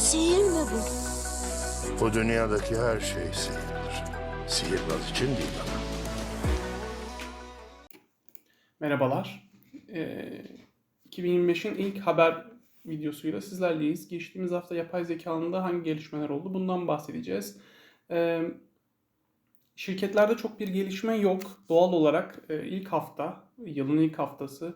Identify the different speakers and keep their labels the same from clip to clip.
Speaker 1: Sihir mi bu?
Speaker 2: Bu dünyadaki her şey sihirdir. Sihirbaz için değil ama.
Speaker 3: Merhabalar. Ee, 2025'in ilk haber videosuyla sizlerleyiz. Geçtiğimiz hafta yapay zekanında hangi gelişmeler oldu bundan bahsedeceğiz. Ee, şirketlerde çok bir gelişme yok. Doğal olarak e, ilk hafta, yılın ilk haftası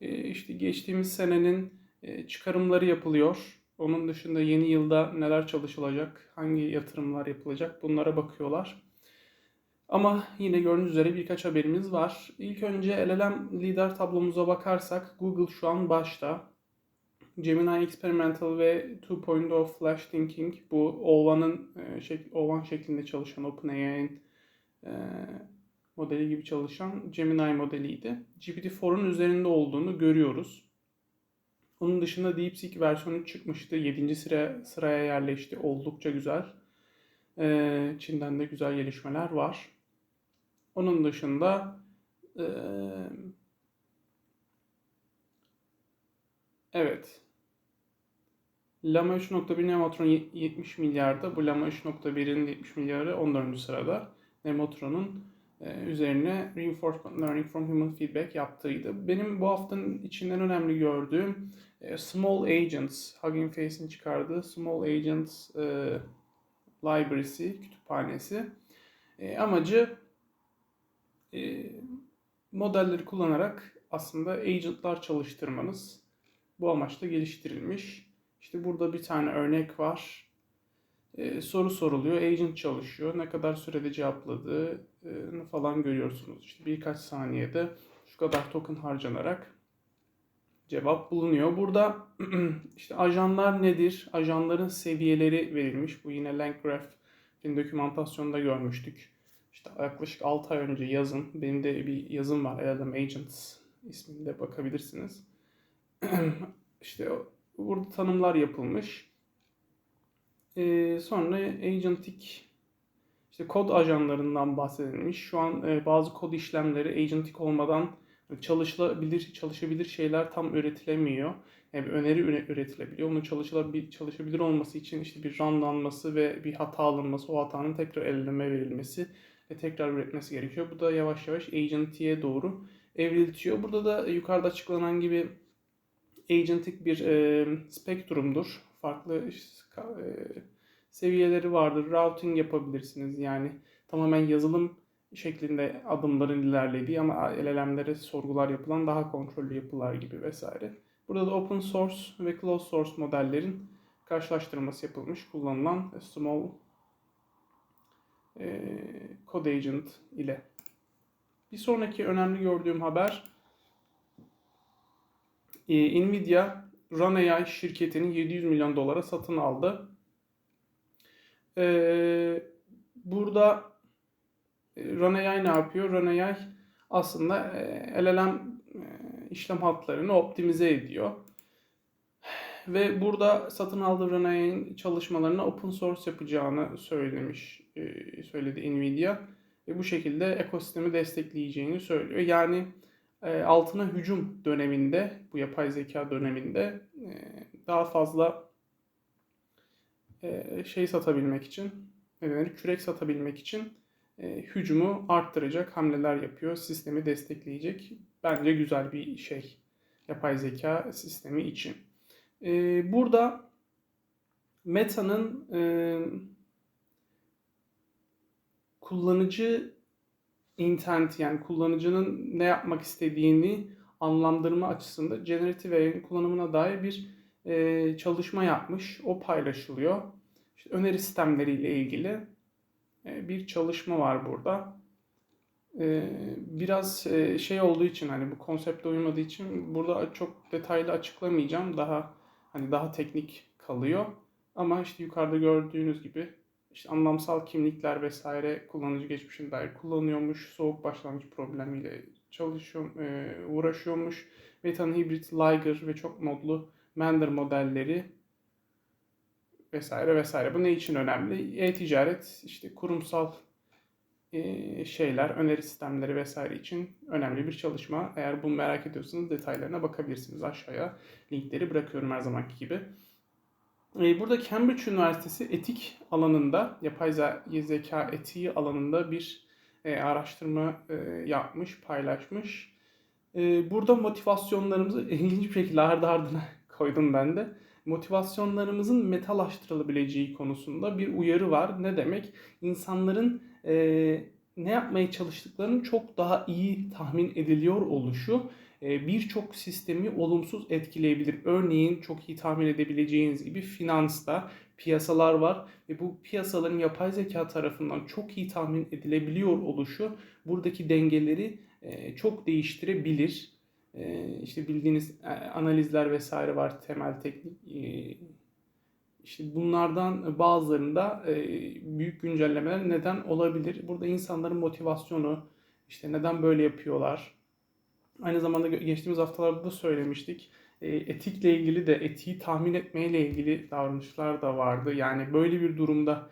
Speaker 3: e, işte geçtiğimiz senenin e, çıkarımları yapılıyor. Onun dışında yeni yılda neler çalışılacak, hangi yatırımlar yapılacak bunlara bakıyorlar. Ama yine gördüğünüz üzere birkaç haberimiz var. İlk önce LLM lider tablomuza bakarsak Google şu an başta. Gemini Experimental ve 2.0 Flash Thinking bu O1'ın e, O1 şeklinde çalışan OpenAI'nin e, modeli gibi çalışan Gemini modeliydi. GPT-4'un üzerinde olduğunu görüyoruz. Onun dışında DeepSeek versiyonu çıkmıştı. 7. sıra sıraya yerleşti. Oldukça güzel. E, Çin'den de güzel gelişmeler var. Onun dışında eee, evet Lama 3.1 Nemotron ye- 70 milyarda. Bu Lama 3.1'in 70 milyarı 14. sırada. Nemotron'un üzerine Reinforcement Learning from Human Feedback yaptığıydı. Benim bu haftanın içinden önemli gördüğüm eee, Small Agents, Hugging Face'in çıkardığı Small Agents eee Library'si, kütüphanesi. Eee, amacı e, modelleri kullanarak aslında agentlar çalıştırmanız bu amaçla geliştirilmiş. İşte burada bir tane örnek var. E, soru soruluyor, agent çalışıyor. Ne kadar sürede cevapladığını falan görüyorsunuz. İşte birkaç saniyede şu kadar token harcanarak cevap bulunuyor. Burada işte ajanlar nedir? Ajanların seviyeleri verilmiş. Bu yine Landgraph'in dokümantasyonunda görmüştük. İşte yaklaşık 6 ay önce yazın, benim de bir yazım var LLM Agents isminde bakabilirsiniz. işte burada tanımlar yapılmış. Ee, sonra agentic işte kod ajanlarından bahsedilmiş. Şu an e, bazı kod işlemleri agentic olmadan çalışılabilir çalışabilir şeyler tam üretilemiyor. Yani öneri üre- üretilebiliyor. Onun çalışılabilir, çalışabilir olması için işte bir runlanması ve bir hata alınması, o hatanın tekrar elleme verilmesi ve tekrar üretmesi gerekiyor. Bu da yavaş yavaş agentic'e doğru evriltiyor. Burada da yukarıda açıklanan gibi agentic bir e, spektrumdur. Farklı e, seviyeleri vardır. Routing yapabilirsiniz. Yani tamamen yazılım şeklinde adımların ilerlediği ama LLM'lere sorgular yapılan daha kontrollü yapılar gibi vesaire. Burada da open source ve closed source modellerin karşılaştırması yapılmış, kullanılan small e, Code Agent ile. Bir sonraki önemli gördüğüm haber e, Nvidia RunAI şirketinin 700 milyon dolara satın aldı. E, burada e, RunAI ne yapıyor? RunAI aslında e, LLM e, işlem hatlarını optimize ediyor. Ve burada satın aldığı RunAI'nin çalışmalarını open source yapacağını söylemiş, söyledi Nvidia. Ve bu şekilde ekosistemi destekleyeceğini söylüyor. Yani altına hücum döneminde, bu yapay zeka döneminde e, daha fazla e, şey satabilmek için, ne denir, kürek satabilmek için e, hücumu arttıracak hamleler yapıyor. Sistemi destekleyecek. Bence güzel bir şey. Yapay zeka sistemi için. Ee, burada Meta'nın kullanıcı intent yani kullanıcının ne yapmak istediğini anlamlandırma açısında generative AI'nin kullanımına dair bir e, çalışma yapmış. O paylaşılıyor. İşte öneri sistemleriyle ilgili e, bir çalışma var burada. E, biraz e, şey olduğu için hani bu konsepte uymadığı için burada çok detaylı açıklamayacağım. Daha hani daha teknik kalıyor. Ama işte yukarıda gördüğünüz gibi işte anlamsal kimlikler vesaire kullanıcı geçmişine dair kullanıyormuş. Soğuk başlangıç problemiyle çalışıyor, e, uğraşıyormuş. Meta'nın hibrit Liger ve çok modlu Mender modelleri vesaire vesaire. Bu ne için önemli? E-ticaret, işte kurumsal e, şeyler, öneri sistemleri vesaire için önemli bir çalışma. Eğer bunu merak ediyorsanız detaylarına bakabilirsiniz. Aşağıya linkleri bırakıyorum her zamanki gibi. E, burada Cambridge Üniversitesi etik alanında, yapay ze- zeka etiği alanında bir e, araştırma e, yapmış, paylaşmış. Burada motivasyonlarımızı ilginç bir şekilde ardı ardına koydum ben de. Motivasyonlarımızın metalaştırılabileceği konusunda bir uyarı var. Ne demek? İnsanların ne yapmaya çalıştıklarının çok daha iyi tahmin ediliyor oluşu birçok sistemi olumsuz etkileyebilir. Örneğin çok iyi tahmin edebileceğiniz gibi finansta piyasalar var ve bu piyasaların yapay zeka tarafından çok iyi tahmin edilebiliyor oluşu buradaki dengeleri e, çok değiştirebilir. E, işte bildiğiniz e, analizler vesaire var, temel teknik. e, işte bunlardan bazılarında e, büyük güncellemeler neden olabilir. Burada insanların motivasyonu, işte neden böyle yapıyorlar, Aynı zamanda geçtiğimiz haftalarda da söylemiştik. E, etikle ilgili de etiği tahmin etmeyle ilgili davranışlar da vardı. Yani böyle bir durumda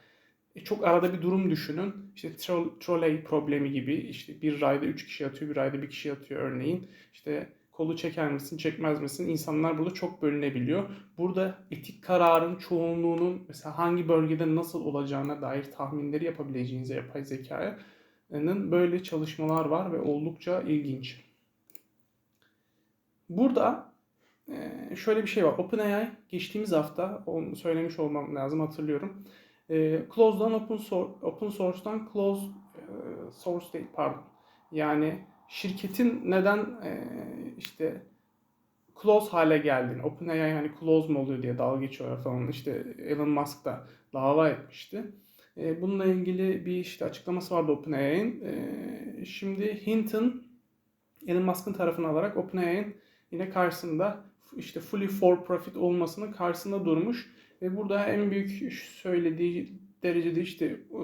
Speaker 3: e, çok arada bir durum düşünün. İşte tro- trolley problemi gibi işte bir rayda 3 kişi yatıyor, bir rayda bir kişi yatıyor örneğin. İşte kolu çeker misin, çekmez misin? İnsanlar burada çok bölünebiliyor. Burada etik kararın çoğunluğunun mesela hangi bölgede nasıl olacağına dair tahminleri yapabileceğinize yapay zekanın böyle çalışmalar var ve oldukça ilginç. Burada şöyle bir şey var. OpenAI geçtiğimiz hafta onu söylemiş olmam lazım hatırlıyorum. Closed'dan open source, open source'dan closed e, source değil pardon. Yani şirketin neden işte close hale geldiğini, OpenAI hani close mu oluyor diye dalga geçiyorlar falan. İşte Elon Musk da dava etmişti. Bununla ilgili bir işte açıklaması vardı OpenAI'nin. Şimdi Hinton Elon Musk'ın tarafını alarak OpenAI'nin yine karşısında işte fully for profit olmasının karşısında durmuş ve burada en büyük söylediği derecede işte e,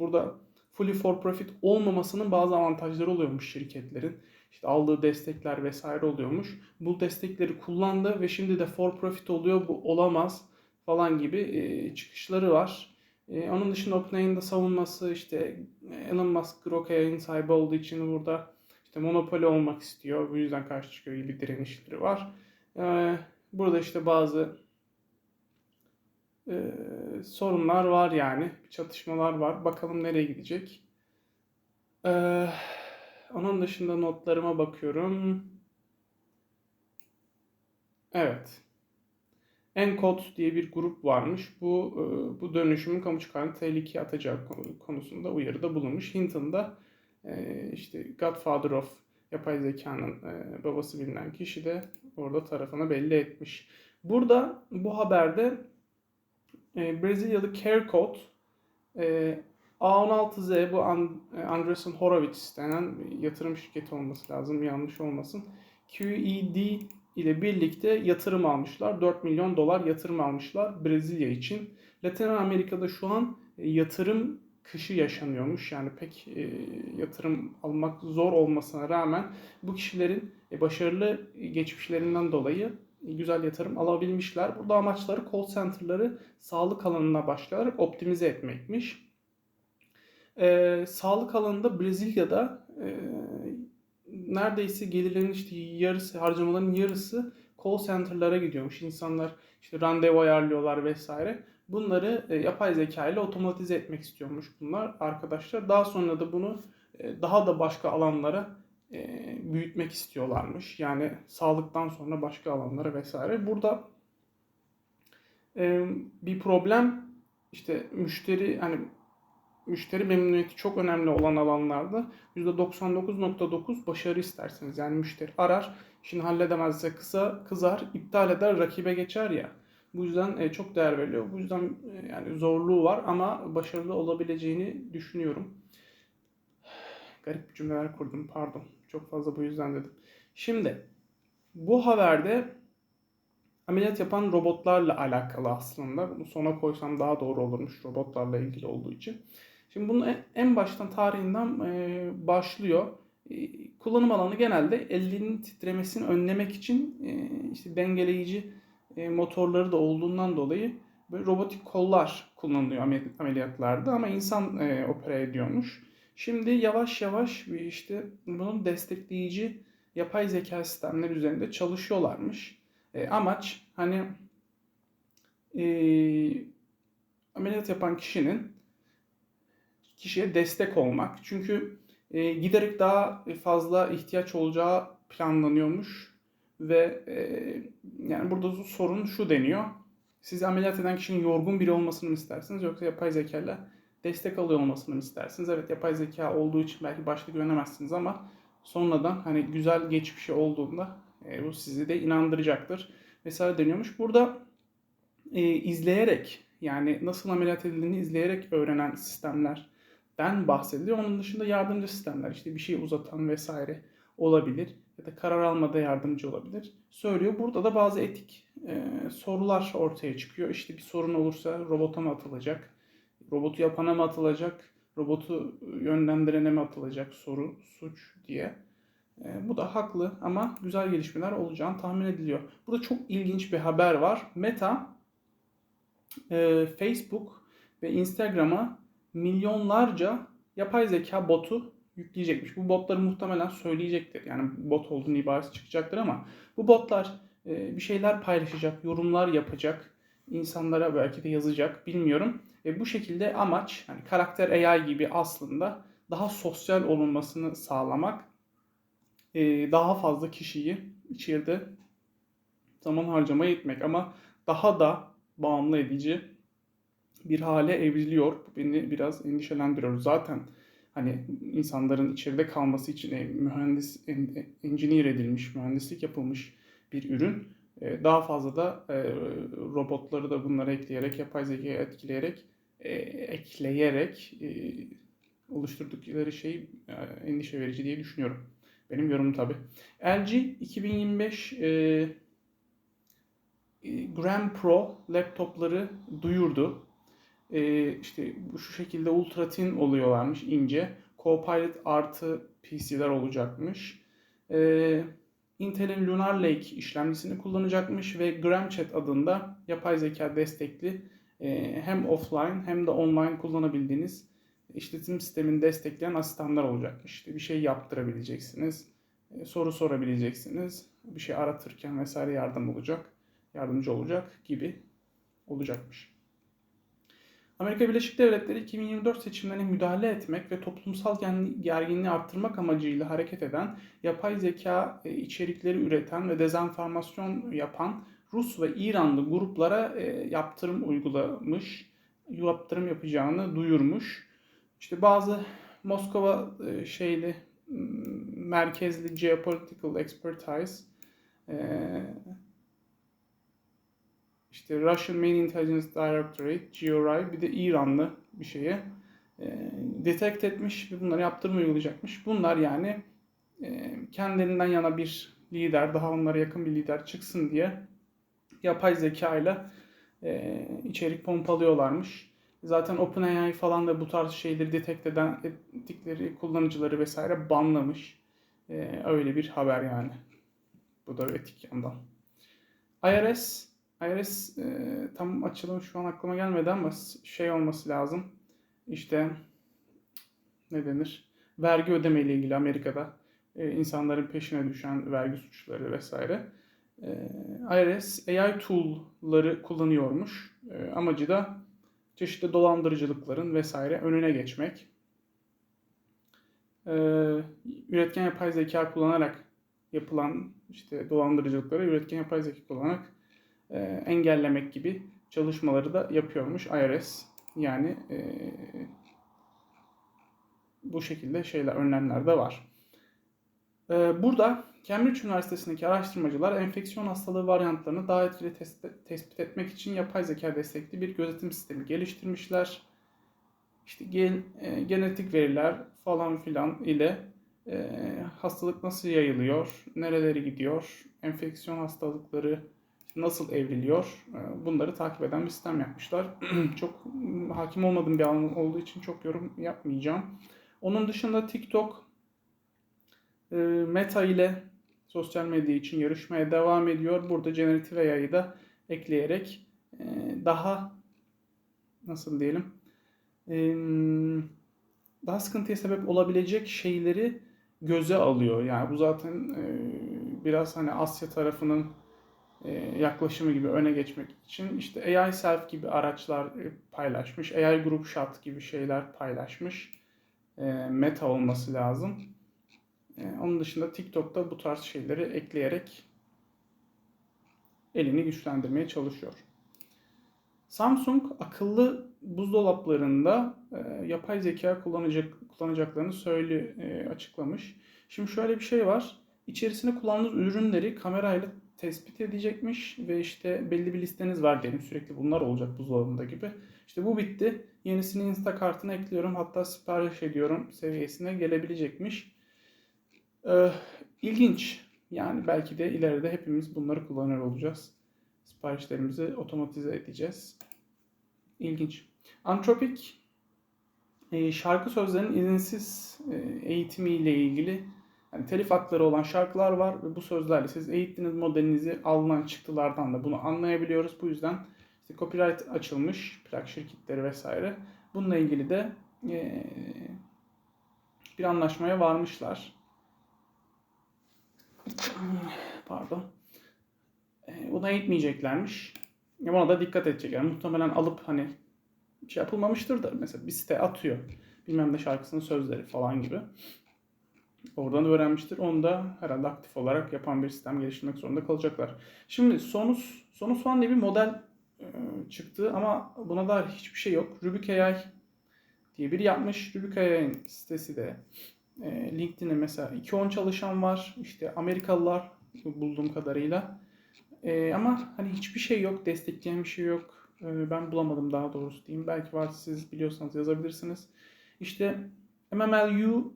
Speaker 3: burada fully for profit olmamasının bazı avantajları oluyormuş şirketlerin. İşte aldığı destekler vesaire oluyormuş. Bu destekleri kullandı ve şimdi de for profit oluyor bu olamaz falan gibi e, çıkışları var. E, onun dışında OpenAI'nin de savunması işte Elon Musk Grok AI'nin sahibi olduğu için burada işte monopoli olmak istiyor. Bu yüzden karşı çıkıyor gibi direnişleri var. Ee, burada işte bazı e, sorunlar var yani. Çatışmalar var. Bakalım nereye gidecek. Ee, onun dışında notlarıma bakıyorum. Evet. Encode diye bir grup varmış. Bu e, bu dönüşümün kamu çıkarını tehlikeye atacağı konusunda uyarıda bulunmuş. Hinton'da e, işte Godfather of yapay zekanın e, babası bilinen kişi de orada tarafını belli etmiş. Burada bu haberde e, Brezilyalı CareCode e, A16Z bu Andreessen Horowitz denen yatırım şirketi olması lazım yanlış olmasın. QED ile birlikte yatırım almışlar. 4 milyon dolar yatırım almışlar Brezilya için. Latin Amerika'da şu an yatırım kışı yaşanıyormuş. Yani pek e, yatırım almak zor olmasına rağmen bu kişilerin e, başarılı geçmişlerinden dolayı güzel yatırım alabilmişler. Burada amaçları call center'ları sağlık alanına başlayarak optimize etmekmiş. E, sağlık alanında Brezilya'da e, neredeyse gelirlerin işte yarısı, harcamaların yarısı call center'lara gidiyormuş. İnsanlar işte randevu ayarlıyorlar vesaire. Bunları e, yapay zeka ile otomatize etmek istiyormuş bunlar arkadaşlar. Daha sonra da bunu e, daha da başka alanlara e, büyütmek istiyorlarmış. Yani sağlıktan sonra başka alanlara vesaire. Burada e, bir problem işte müşteri hani müşteri memnuniyeti çok önemli olan alanlarda %99.9 başarı isterseniz. Yani müşteri arar, işini halledemezse kısa kızar, iptal eder, rakibe geçer ya. Bu yüzden e, çok değer veriliyor. Bu yüzden e, yani zorluğu var ama başarılı olabileceğini düşünüyorum. Garip cümleler kurdum pardon. Çok fazla bu yüzden dedim. Şimdi bu haberde ameliyat yapan robotlarla alakalı aslında. Bunu sona koysam daha doğru olurmuş robotlarla ilgili olduğu için. Şimdi bunu en baştan tarihinden e, başlıyor. Kullanım alanı genelde elinin titremesini önlemek için işte dengeleyici motorları da olduğundan dolayı böyle robotik kollar kullanılıyor ameliyatlarda ama insan e, opera ediyormuş. Şimdi yavaş yavaş bir işte bunun destekleyici yapay zeka sistemleri üzerinde çalışıyorlarmış. E, amaç hani e, ameliyat yapan kişinin kişiye destek olmak. Çünkü e, giderek daha fazla ihtiyaç olacağı planlanıyormuş ve e, yani burada sorun şu deniyor. Siz ameliyat eden kişinin yorgun biri olmasını mı istersiniz yoksa yapay zeka ile destek alıyor olmasını mı istersiniz? Evet yapay zeka olduğu için belki başta güvenemezsiniz ama sonradan hani güzel geçmişi olduğunda e, bu sizi de inandıracaktır. Mesela deniyormuş. Burada e, izleyerek yani nasıl ameliyat edildiğini izleyerek öğrenen sistemlerden bahsediliyor. Onun dışında yardımcı sistemler işte bir şey uzatan vesaire olabilir ya da karar almada yardımcı olabilir. Söylüyor. Burada da bazı etik e, sorular ortaya çıkıyor. İşte bir sorun olursa robota mı atılacak? Robotu yapana mı atılacak? Robotu yönlendirene mi atılacak soru, suç diye. E, bu da haklı ama güzel gelişmeler olacağını tahmin ediliyor. Burada çok ilginç bir haber var. Meta e, Facebook ve Instagram'a milyonlarca yapay zeka botu yükleyecekmiş. Bu botları muhtemelen söyleyecektir. Yani bot olduğunu ibaresi çıkacaktır ama bu botlar e, bir şeyler paylaşacak, yorumlar yapacak, insanlara belki de yazacak bilmiyorum. E, bu şekilde amaç hani karakter AI gibi aslında daha sosyal olunmasını sağlamak, e, daha fazla kişiyi içeride zaman harcamaya itmek ama daha da bağımlı edici bir hale evriliyor. Bu beni biraz endişelendiriyor. Zaten hani insanların içeride kalması için e, mühendis, en- engineer edilmiş, mühendislik yapılmış bir ürün. E, Daha fazla da e, robotları da bunlara ekleyerek, yapay zekayı etkileyerek, e, ekleyerek e, oluşturdukları şey e, endişe verici diye düşünüyorum. Benim yorumum tabii. LG 2025 e, e, Gram Pro laptopları duyurdu. E, işte şu şekilde ultra thin oluyorlarmış ince. Copilot artı PC'ler olacakmış. E, Intel'in Lunar Lake işlemcisini kullanacakmış ve GramChat adında yapay zeka destekli e, hem offline hem de online kullanabildiğiniz işletim sistemini destekleyen asistanlar olacakmış. İşte bir şey yaptırabileceksiniz, e, soru sorabileceksiniz, bir şey aratırken vesaire yardım olacak, yardımcı olacak gibi olacakmış. Amerika Birleşik Devletleri 2024 seçimlerine müdahale etmek ve toplumsal gerginliği arttırmak amacıyla hareket eden, yapay zeka e, içerikleri üreten ve dezenformasyon yapan Rus ve İranlı gruplara e, yaptırım uygulamış, yaptırım yapacağını duyurmuş. İşte bazı Moskova e, şeyli merkezli geopolitical expertise işte Russian Main Intelligence Directorate, GRI bir de İranlı bir şeye e, detect etmiş ve bunları yaptırım uygulayacakmış. Bunlar yani e, kendilerinden yana bir lider, daha onlara yakın bir lider çıksın diye yapay zeka ile e, içerik pompalıyorlarmış. Zaten OpenAI falan da bu tarz şeyleri detect eden ettikleri kullanıcıları vesaire banlamış. E, öyle bir haber yani. Bu da etik yandan. IRS IRS e, tam açılım şu an aklıma gelmedi ama şey olması lazım. İşte ne denir? Vergi ödeme ile ilgili Amerika'da e, insanların peşine düşen vergi suçları vesaire. E, IRS AI tool'ları kullanıyormuş. E, amacı da çeşitli dolandırıcılıkların vesaire önüne geçmek. E, üretken yapay zeka kullanarak yapılan işte dolandırıcılıkları üretken yapay zeka kullanarak engellemek gibi çalışmaları da yapıyormuş IRS. Yani e, bu şekilde şeyler, önlemler de var. E, burada Cambridge Üniversitesi'ndeki araştırmacılar enfeksiyon hastalığı varyantlarını daha etkili tes- tespit etmek için yapay zeka destekli bir gözetim sistemi geliştirmişler. İşte gen, e, genetik veriler falan filan ile e, hastalık nasıl yayılıyor, nereleri gidiyor, enfeksiyon hastalıkları nasıl evriliyor e, bunları takip eden bir sistem yapmışlar. çok hakim olmadığım bir alan olduğu için çok yorum yapmayacağım. Onun dışında TikTok e, Meta ile sosyal medya için yarışmaya devam ediyor. Burada generatif AI'yı da ekleyerek e, daha nasıl diyelim e, daha sıkıntıya sebep olabilecek şeyleri göze alıyor. Yani bu zaten biraz hani Asya tarafının yaklaşımı gibi öne geçmek için işte AI Self gibi araçlar e, paylaşmış. AI Group Shot gibi şeyler paylaşmış. E, Meta olması lazım. E, onun dışında TikTok'ta bu tarz şeyleri ekleyerek elini güçlendirmeye çalışıyor. Samsung akıllı buzdolaplarında e, yapay zeka kullanacak kullanacaklarını söyle e, açıklamış. Şimdi şöyle bir şey var. İçerisine kullandığınız ürünleri kamerayla tespit edecekmiş ve işte belli bir listeniz var diyelim sürekli bunlar olacak buzdolabında gibi. İşte bu bitti. Yenisini Instacart'ına ekliyorum hatta sipariş ediyorum seviyesine gelebilecekmiş. Ee, ilginç. Yani belki de ileride hepimiz bunları kullanır olacağız. Siparişlerimizi otomatize edeceğiz. İlginç. Anthropic e, şarkı sözlerinin izinsiz e, eğitimiyle ilgili yani telif hakları olan şarkılar var ve bu sözlerle siz eğittiğiniz modelinizi alınan çıktılardan da bunu anlayabiliyoruz. Bu yüzden işte copyright açılmış, plak şirketleri vesaire. Bununla ilgili de e, bir anlaşmaya varmışlar. Pardon. E, buna eğitmeyeceklermiş. Ya Buna da dikkat edecekler. Muhtemelen alıp hani şey yapılmamıştır da mesela bir site atıyor. Bilmem ne şarkısının sözleri falan gibi. Oradan öğrenmiştir. Onu da herhalde aktif olarak yapan bir sistem geliştirmek zorunda kalacaklar. Şimdi Sonus, Sonus One diye bir model e, çıktı ama buna dair hiçbir şey yok. Rubik AI diye biri yapmış. Rubik AI'nin sitesi de e, LinkedIn'e mesela 2.10 çalışan var. İşte Amerikalılar bulduğum kadarıyla. E, ama hani hiçbir şey yok. Destekleyen bir şey yok. Ben bulamadım daha doğrusu diyeyim. Belki var siz biliyorsanız yazabilirsiniz. İşte MMLU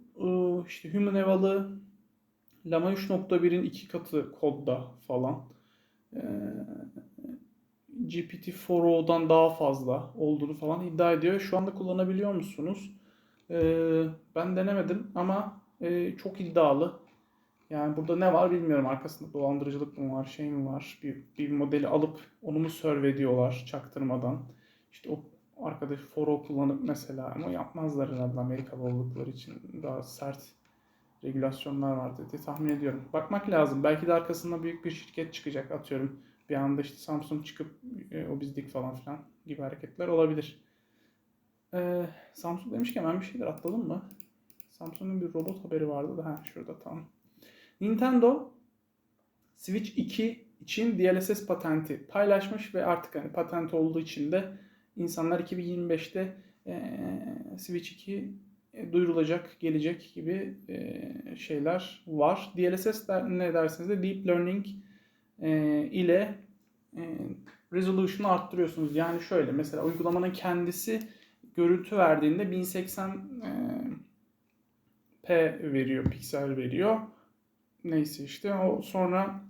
Speaker 3: işte Human Eval'ı Lama 3.1'in iki katı kodda falan. E, GPT-4o'dan daha fazla olduğunu falan iddia ediyor. Şu anda kullanabiliyor musunuz? E, ben denemedim ama e, çok iddialı. Yani burada ne var bilmiyorum. Arkasında dolandırıcılık mı var, şey mi var? Bir, bir modeli alıp onu mu serve ediyorlar çaktırmadan? İşte o arkadaş foro kullanıp mesela ama yapmazlar herhalde Amerikalı oldukları için daha sert regülasyonlar var diye tahmin ediyorum. Bakmak lazım. Belki de arkasında büyük bir şirket çıkacak atıyorum. Bir anda işte Samsung çıkıp e, o bizdik falan filan gibi hareketler olabilir. Ee, Samsung demişken ben bir şeyler atladım mı? Samsung'un bir robot haberi vardı da ha şurada tam. Nintendo Switch 2 için DLSS patenti paylaşmış ve artık hani patent olduğu için de insanlar 2025'te e, Switch 2 e, duyurulacak, gelecek gibi e, şeyler var. DLSS der, ne derseniz de Deep Learning e, ile e, resolution'u arttırıyorsunuz. Yani şöyle mesela uygulamanın kendisi görüntü verdiğinde 1080 e, p veriyor, piksel veriyor. Neyse işte o sonra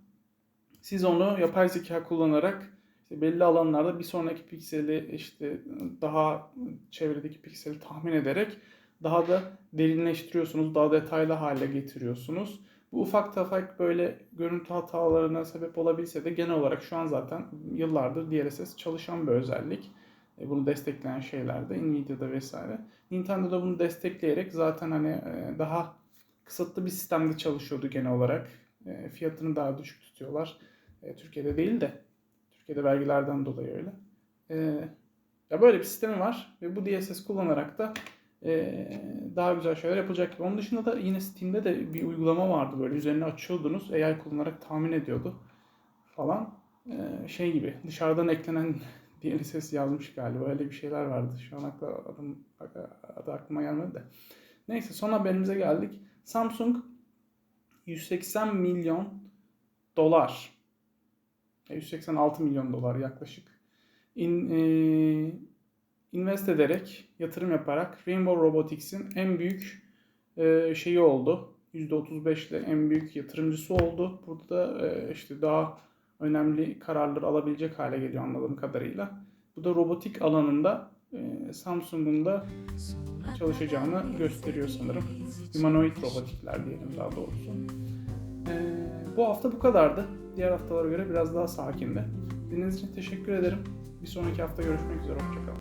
Speaker 3: siz onu yapay zeka kullanarak işte belli alanlarda bir sonraki pikseli işte daha çevredeki pikseli tahmin ederek daha da derinleştiriyorsunuz, daha detaylı hale getiriyorsunuz. Bu ufak tefek böyle görüntü hatalarına sebep olabilse de genel olarak şu an zaten yıllardır DLSS çalışan bir özellik. E, Bunu destekleyen şeylerde Nvidia'da vesaire. Nintendo'da bunu destekleyerek zaten hani e, daha kısıtlı bir sistemde çalışıyordu genel olarak. E, Fiyatını daha düşük tutuyorlar. Türkiye'de değil de Türkiye'de vergilerden dolayı öyle. Ee, ya böyle bir sistemi var ve bu DSS kullanarak da e, daha güzel şeyler yapılacak. Onun dışında da yine Steam'de de bir uygulama vardı böyle üzerine açıyordunuz AI kullanarak tahmin ediyordu falan. Ee, şey gibi dışarıdan eklenen DLSS yazmış galiba öyle bir şeyler vardı. Şu an akla, adım, adı aklıma gelmedi de. Neyse son haberimize geldik. Samsung 180 milyon dolar 186 milyon dolar yaklaşık in, e, invest ederek, yatırım yaparak Rainbow Robotics'in en büyük e, şeyi oldu. %35 ile en büyük yatırımcısı oldu. Burada da e, işte daha önemli kararlar alabilecek hale geliyor anladığım kadarıyla. Bu da robotik alanında e, Samsung'un da çalışacağını gösteriyor sanırım. Humanoid robotikler diyelim daha doğrusu. E, bu hafta bu kadardı. Diğer haftalara göre biraz daha sakindi. Dinlediğiniz için teşekkür ederim. Bir sonraki hafta görüşmek üzere. Hoşçakalın.